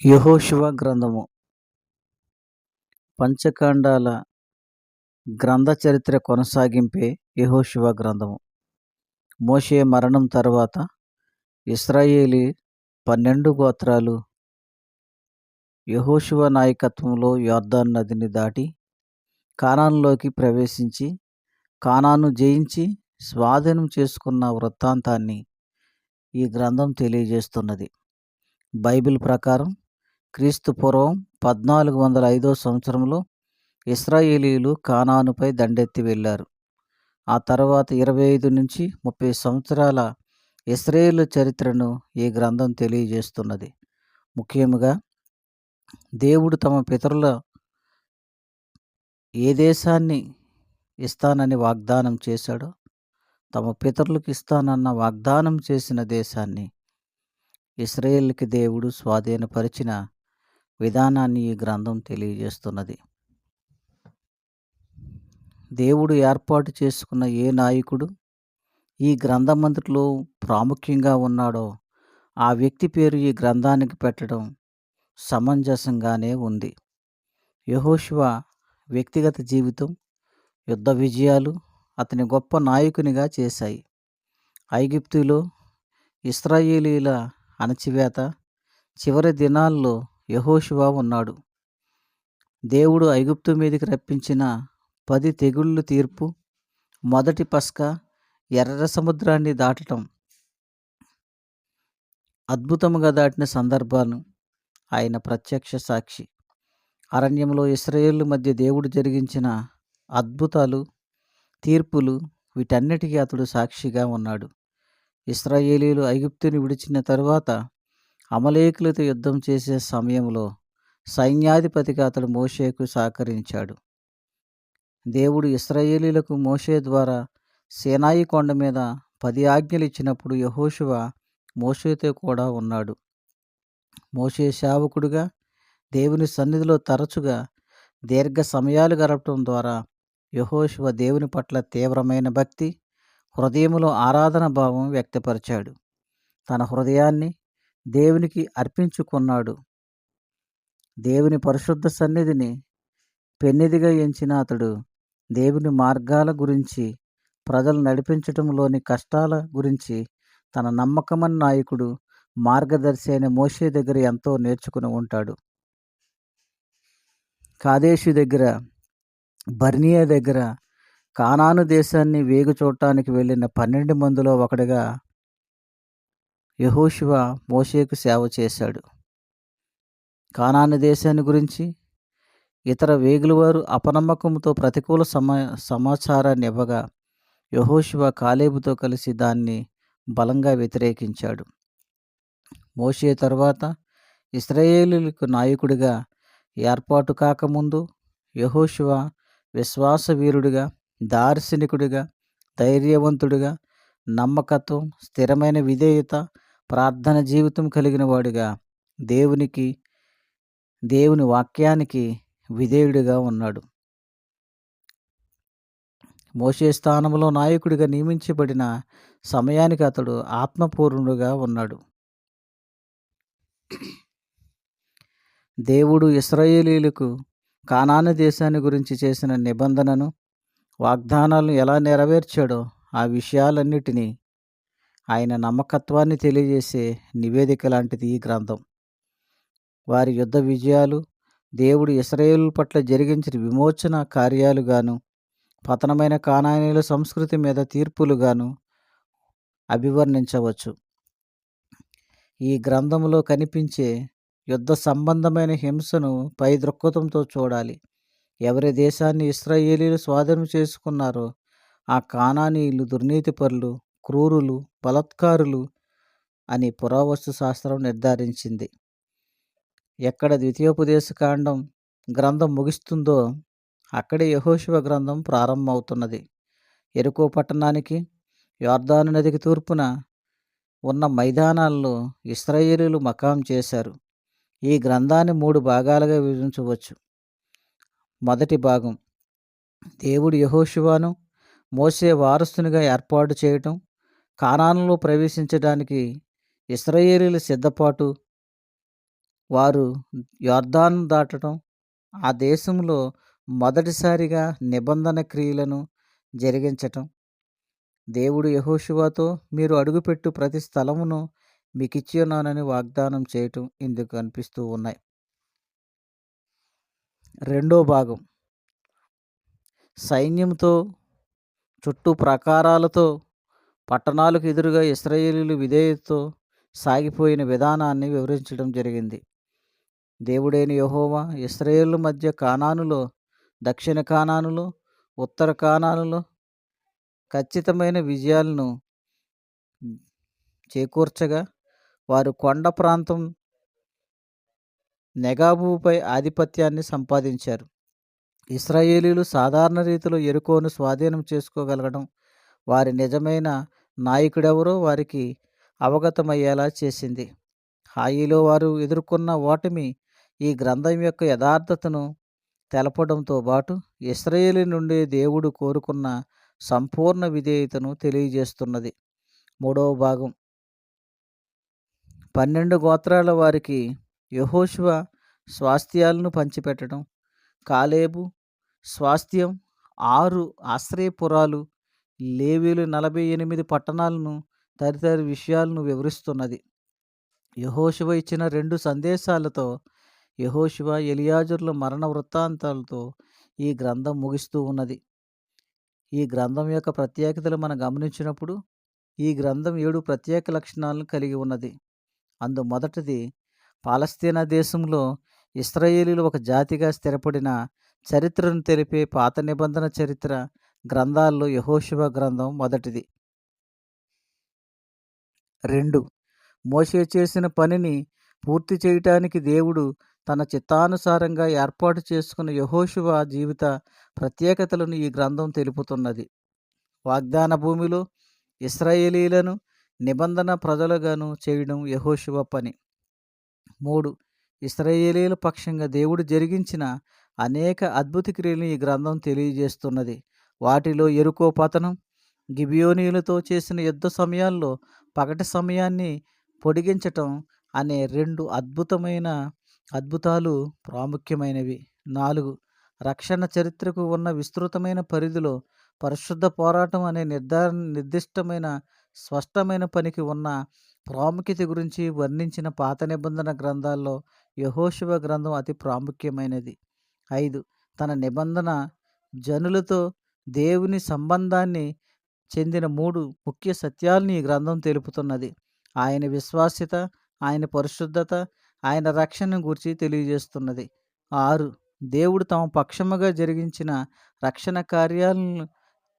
యహోశివ గ్రంథము. పంచకాండాల గ్రంథ చరిత్ర కొనసాగింపే యహోశివ గ్రంథము. మోషే మరణం తర్వాత ఇస్రాయేలీ పన్నెండు గోత్రాలు యహోశివ నాయకత్వంలో యొర్దాను నదిని దాటి కానాన్లోకి ప్రవేశించి కానాను జయించి స్వాధీనం చేసుకున్న వృత్తాంతాన్ని ఈ గ్రంథం తెలియజేస్తున్నది. బైబిల్ ప్రకారం క్రీస్తు పూర్వం పద్నాలుగు వందల ఐదో సంవత్సరంలో ఇస్రాయేలీలు కానానుపై దండెత్తి వెళ్ళారు. ఆ తర్వాత ఇరవై ఐదు నుంచి ముప్పై సంవత్సరాల ఇస్రాయేల్ చరిత్రను ఈ గ్రంథం తెలియజేస్తున్నది. ముఖ్యంగా దేవుడు తమ పితరుల ఏ దేశాన్ని ఇస్తానని వాగ్దానం చేశాడో తమ పితరులకు ఇస్తానన్న వాగ్దానం చేసిన దేశాన్ని ఇస్రాయేల్కి దేవుడు స్వాధీనపరిచిన విధానాన్ని ఈ గ్రంథం తెలియజేస్తున్నది. దేవుడు ఏర్పాటు చేసుకున్న ఏ నాయకుడు ఈ గ్రంథమంతటిలో ప్రాముఖ్యంగా ఉన్నాడో ఆ వ్యక్తి పేరు ఈ గ్రంథానికి పెట్టడం సమంజసంగానే ఉంది. యహోశివ వ్యక్తిగత జీవితం యుద్ధ విజయాలు అతని గొప్ప నాయకునిగా చేశాయి. ఐగిప్తులో ఇస్రాయేలీల అణచివేత చివరి దినాల్లో యహోశివా ఉన్నాడు. దేవుడు ఐగుప్తు మీదకి రప్పించిన పది తెగుళ్ళు తీర్పు మొదటి పస్క ఎర్ర సముద్రాన్ని దాటటం. అద్భుతముగా దాటిన సందర్భాలు. ఆయన ప్రత్యక్ష సాక్షి. అరణ్యంలో ఇస్రాయేల్ మధ్య దేవుడు జరిగించిన అద్భుతాలు తీర్పులు వీటన్నిటికీ అతడు సాక్షిగా ఉన్నాడు. ఇస్రాయేలీలు ఐగుప్తుని విడిచిన తరువాత అమలేకులతో యుద్ధం చేసే సమయంలో సైన్యాధిపతిగా అతడు మోషేకు సహకరించాడు. దేవుడు ఇస్రాయేలీలకు మోషే ద్వారా సేనాయి కొండ మీద పది ఆజ్ఞలు ఇచ్చినప్పుడు యహోశువ మోషేతో కూడా ఉన్నాడు. మోషే సేవకుడుగా దేవుని సన్నిధిలో తరచుగా దీర్ఘ సమయాలు గడపడం ద్వారా యహోశివ దేవుని పట్ల తీవ్రమైన భక్తి హృదయంలో ఆరాధన భావం వ్యక్తపరిచాడు. తన హృదయాన్ని దేవునికి అర్పించుకున్నాడు. దేవుని పరిశుద్ధ సన్నిధిని పెన్నిదిగా ఎంచిన అతడు దేవుని మార్గాల గురించి ప్రజలు నడిపించటంలోని కష్టాల గురించి తన నమ్మకమని నాయకుడు మార్గదర్శి అయిన మోషే దగ్గర ఎంతో నేర్చుకుని ఉంటాడు. కాదేశు దగ్గర బర్నియా దగ్గర కానాను దేశాన్ని వేగు చూడటానికి వెళ్ళిన పన్నెండు మందిలో ఒకడిగా యహోశివ మోషేకు సేవ చేశాడు. కానాను దేశాన్ని గురించి ఇతర వేగులవారు అపనమ్మకంతో ప్రతికూల సమా సమాచారాన్ని ఇవ్వగా యహోశివ కాలేబుతో కలిసి దాన్ని బలంగా వ్యతిరేకించాడు. మోషే తరువాత ఇస్రాయేలీలకు నాయకుడిగా ఏర్పాటు కాకముందు యహోశివ విశ్వాసవీరుడిగా దార్శనికుడిగా ధైర్యవంతుడిగా నమ్మకత్వం స్థిరమైన విధేయత ప్రార్థన జీవితం కలిగిన వాడిగా దేవునికి దేవుని వాక్యానికి విధేయుడిగా ఉన్నాడు. మోసే స్థానంలో నాయకుడిగా నియమించబడిన సమయానికి అతడు ఆత్మపూర్ణుడుగా ఉన్నాడు. దేవుడు ఇస్రాయేలీలకు కానాన దేశాన్ని గురించి చేసిన నిబంధనను వాగ్దానాలను ఎలా నెరవేర్చాడో ఆ విషయాలన్నిటినీ ఆయన నమ్మకత్వాన్ని తెలియజేసే నివేదిక లాంటిది ఈ గ్రంథం. వారి యుద్ధ విజయాలు దేవుడు ఇస్రాయేల్ పట్ల జరిగించిన విమోచన కార్యాలుగాను పతనమైన కానానీల సంస్కృతి మీద తీర్పులుగాను అభివర్ణించవచ్చు. ఈ గ్రంథంలో కనిపించే యుద్ధ సంబంధమైన హింసను పై దృక్పథంతో చూడాలి. ఎవరి దేశాన్ని ఇస్రాయేలీలు స్వాధీనం చేసుకున్నారో ఆ కానానీయులు దుర్నీతిపరులు క్రూరులు బలత్కారులు అని పురావస్తు శాస్త్రం నిర్ధారించింది. ఎక్కడ ద్వితీయోపదేశ కాండం గ్రంథం ముగిస్తుందో అక్కడే యహోశివ గ్రంథం ప్రారంభమవుతున్నది. ఎరుకో పట్టణానికి యోర్ధాను నదికి తూర్పున ఉన్న మైదానాల్లో ఇస్రాయేలీలు మకాం చేశారు. ఈ గ్రంథాన్ని మూడు భాగాలుగా విభజించవచ్చు. మొదటి భాగం దేవుడు యహోశివాను మోసే వారసునిగా ఏర్పాటు చేయటం కానానులో ప్రవేశించడానికి ఇస్రాయేలీల సిద్ధపాటు వారు యొర్దాను దాటడం ఆ దేశంలో మొదటిసారిగా నిబంధన క్రియలను జరిగించటం. దేవుడు యహోశివాతో మీరు అడుగుపెట్టు ప్రతి స్థలమును మీకు ఇచ్చి ఉన్నానని వాగ్దానం చేయటం ఇందుకు కనిపిస్తూ ఉన్నాయి. రెండో భాగం. సైన్యంతో చుట్టూ ప్రాకారాలతో పట్టణాలకు ఎదురుగా ఇస్రాయేలీలు విధేయతతో సాగిపోయిన విధానాన్ని వివరించడం జరిగింది. దేవుడైన యహోవా ఇస్రాయేళ్ళ మధ్య కానానులో దక్షిణ కానానులో ఉత్తర కానానులో ఖచ్చితమైన విజయాలను చేకూర్చగా వారు కొండ ప్రాంతం నెగాబుపై ఆధిపత్యాన్ని సంపాదించారు. ఇస్రాయేలీలు సాధారణ రీతిలో ఎరుకోను స్వాధీనం చేసుకోగలగడం వారి నిజమైన నాయకుడెవరో వారికి అవగతమయ్యేలా చేసింది. హాయిలో వారు ఎదుర్కొన్న ఓటమి ఈ గ్రంథం యొక్క యథార్థతను తెలపడంతో పాటు ఇస్రాయేలీ నుండి దేవుడు కోరుకున్న సంపూర్ణ విధేయతను తెలియజేస్తున్నది. మూడవ భాగం. పన్నెండు గోత్రాల వారికి యహోశివ స్వాస్థ్యాలను పంచిపెట్టడం. కాలేబు స్వాస్థ్యం ఆరు ఆశ్రయపురాలు లేవీలు నలభై ఎనిమిది పట్టణాలను తదితర విషయాలను వివరిస్తున్నది. యహోశివ ఇచ్చిన రెండు సందేశాలతో యహోశివ ఎలియాజుర్ల మరణ వృత్తాంతాలతో ఈ గ్రంథం ముగిస్తూ ఉన్నది. ఈ గ్రంథం యొక్క ప్రత్యేకతలు మనం గమనించినప్పుడు ఈ గ్రంథం ఏడు ప్రత్యేక లక్షణాలను కలిగి ఉన్నది. అందు మొదటిది పాలస్తీనా దేశంలో ఇస్రాయేలీలు ఒక జాతిగా స్థిరపడిన చరిత్రను తెలిపే పాత నిబంధన చరిత్ర గ్రంథాల్లో యహోశివ గ్రంథం మొదటిది. రెండు. మోసే చేసిన పనిని పూర్తి చేయటానికి దేవుడు తన చిత్తానుసారంగా ఏర్పాటు చేసుకున్న యహోశివ జీవిత ప్రత్యేకతలను ఈ గ్రంథం తెలుపుతున్నది. వాగ్దాన భూమిలో ఇస్రాయేలీలను నిబంధన ప్రజలుగాను చేయడం యహోశివ పని. మూడు. ఇస్రాయేలీల పక్షంగా దేవుడు జరిగించిన అనేక అద్భుత క్రియలను ఈ గ్రంథం తెలియజేస్తున్నది. వాటిలో ఎరుకో పతనం గిబియోనీలతో చేసిన యుద్ధ సమయాల్లో పగటి సమయాన్ని పొడిగించటం అనే రెండు అద్భుతమైన అద్భుతాలు ప్రాముఖ్యమైనవి. నాలుగు రక్షణ చరిత్రకు ఉన్న విస్తృతమైన పరిధిలో పరిశుద్ధ పోరాటం అనే నిర్ధారణ నిర్దిష్టమైన స్పష్టమైన పనికి ఉన్న ప్రాముఖ్యత గురించి వర్ణించిన పాత నిబంధన గ్రంథాల్లో యహోశివ గ్రంథం అతి ప్రాముఖ్యమైనది. ఐదు తన నిబంధన జనులతో దేవుని సంబంధాన్ని చెందిన మూడు ముఖ్య సత్యాలను ఈ గ్రంథం తెలుపుతున్నది. ఆయన విశ్వాస్యత ఆయన పరిశుద్ధత ఆయన రక్షణ గురించి తెలియజేస్తున్నది. ఆరు దేవుడు తమ పక్షముగా జరిగించిన రక్షణ కార్యాలను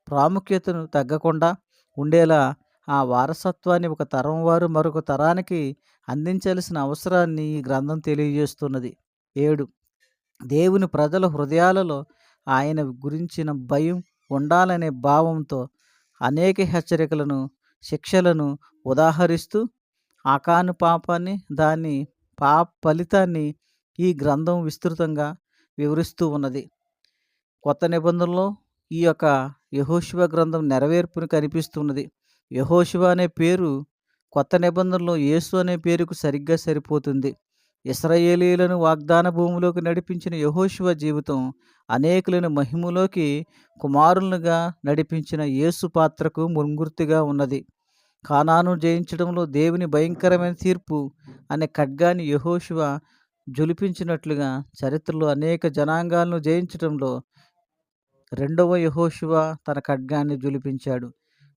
ప్రాముఖ్యతను తగ్గకుండా ఉండేలా ఆ వారసత్వాన్ని ఒక తరం వారు మరొక తరానికి అందించాల్సిన అవసరాన్ని ఈ గ్రంథం తెలియజేస్తున్నది. ఏడు దేవుని ప్రజల హృదయాలలో ఆయన గురించిన భయం ఉండాలనే భావంతో అనేక హెచ్చరికలను శిక్షలను ఉదాహరిస్తూ ఆకాను పాపాన్ని దాని పా ఫలితాన్ని ఈ గ్రంథం విస్తృతంగా వివరిస్తూ ఉన్నది. కొత్త నిబంధనలో ఈ యొక్క యహోశివ గ్రంథం నెరవేర్పుని కనిపిస్తున్నది. యహోశివ అనే పేరు కొత్త నిబంధనలో యేసు అనే పేరుకు సరిగ్గా సరిపోతుంది. ఇస్రాయేలీలను వాగ్దాన భూమిలోకి నడిపించిన యహోశివ జీవితం అనేకులను మహిమలోకి కుమారులుగా నడిపించిన యేసు పాత్రకు ముంగుర్తిగా ఉన్నది. కానాను జయించడంలో దేవుని భయంకరమైన తీర్పు అనే ఖడ్గాన్ని యహోశివ జులిపించినట్లుగా చరిత్రలో అనేక జనాంగాలను జయించడంలో రెండవ యహోశివ తన ఖడ్గాన్ని జులిపించాడు.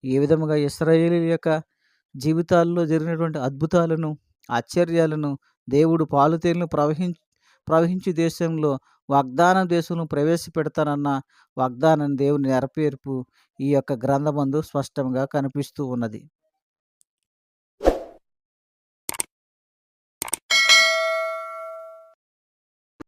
ఏ విధముగా ఇస్రాయేలీ యొక్క జీవితాల్లో జరిగినటువంటి అద్భుతాలను ఆశ్చర్యాలను దేవుడు పాలుతేలను ప్రవహించ ప్రవహించి దేశంలో వాగ్దాన దేశంలో ప్రవేశపెడతానన్న వాగ్దానం దేవుని నెరవేర్పు ఈ యొక్క గ్రంథమందు స్పష్టంగా కనిపిస్తూ ఉన్నది.